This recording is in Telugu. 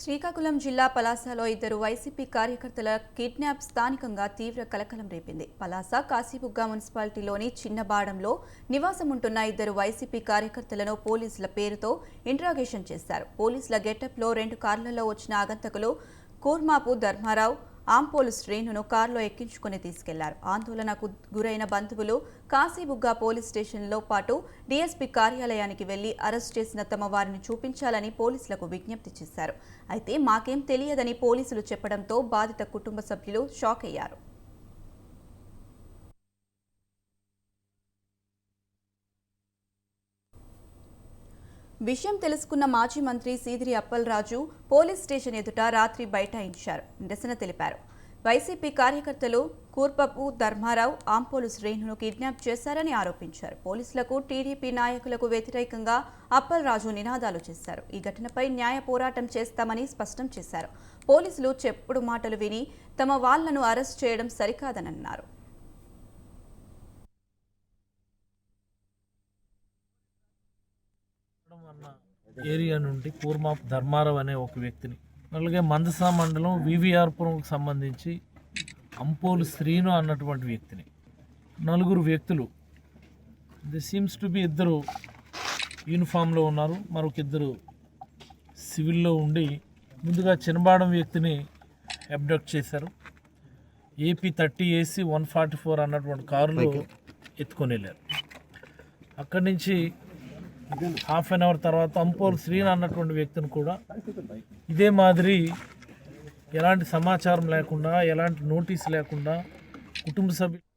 శ్రీకాకుళం జిల్లా పలాసలో ఇద్దరు వైసీపీ కార్యకర్తల కిడ్నాప్ స్థానికంగా తీవ్ర కలకలం రేపింది. పలాస కాశీబుగ్గ మున్సిపాలిటీలోని చిన్నబాడంలో నివాసం ఉంటున్న ఇద్దరు వైసీపీ కార్యకర్తలను పోలీసుల పేరుతో ఇంట్రాగేషన్ చేశారు. పోలీసుల గెటప్లో రెండు కార్లలో వచ్చిన ఆగంతకులు కూర్మాపు ధర్మారావు ఆంపోలు శ్రేణును కారులో ఎక్కించుకుని తీసుకెళ్ళారు. ఆందోళనకు గురైన బంధువులు కాశీబుగ్గ పోలీస్ స్టేషన్లో పాటు డీఎస్పీ కార్యాలయానికి వెళ్ళి అరెస్ట్ చేసిన తమ వారిని చూపించాలని పోలీసులకు విజ్ఞప్తి చేశారు. అయితే మాకేం తెలియదని పోలీసులు చెప్పడంతో బాధిత కుటుంబ సభ్యులు షాక్ అయ్యారు. విషయం తెలుసుకున్న మాజీ మంత్రి సీదిరి అప్పలరాజు పోలీస్ స్టేషన్ ఎదుట రాత్రి బైఠాయించారు. నిరసన తెలిపారు. వైసీపీ కార్యకర్తలు కూర్పపు ధర్మారావు ఆంపోలు శ్రేణును కిడ్నాప్ చేశారని ఆరోపించారు. పోలీసులకు టీడీపీ నాయకులకు వ్యతిరేకంగా అప్పలరాజు నినాదాలు చేశారు. ఈ ఘటనపై న్యాయ పోరాటం చేస్తామని స్పష్టం చేశారు. పోలీసులు చెప్పుడు మాటలు విని తమ వాళ్ళను అరెస్ట్ చేయడం సరికాదనన్నారు. అన్నారు అన్న ఏరియా నుండి కూర్మాప్ ధర్మారావు అనే ఒక వ్యక్తిని. అలాగే మందసా మండలం వివిఆర్పురంకు సంబంధించి అంపోలు శ్రీను అన్నటువంటి వ్యక్తిని. నలుగురు వ్యక్తులు. ది సీమ్స్ టు బి ఇద్దరు యూనిఫామ్లో ఉన్నారు. మరొక ఇద్దరు సివిల్లో ఉండి ముందుగా చినబాడం వ్యక్తిని అబ్డక్ట్ చేశారు. AP thirty AC one forty four అన్నటువంటి కారులో ఎత్తుకొని వెళ్ళారు. అక్కడి నుంచి హాఫ్ అన్ అవర్ తర్వాత అంపోర్ శ్రీన్ అన్నటువంటి వ్యక్తిని కూడా ఇదే మాదిరి ఎలాంటి సమాచారం లేకుండా ఎలాంటి నోటీస్ లేకుండా కుటుంబ సభ్యులు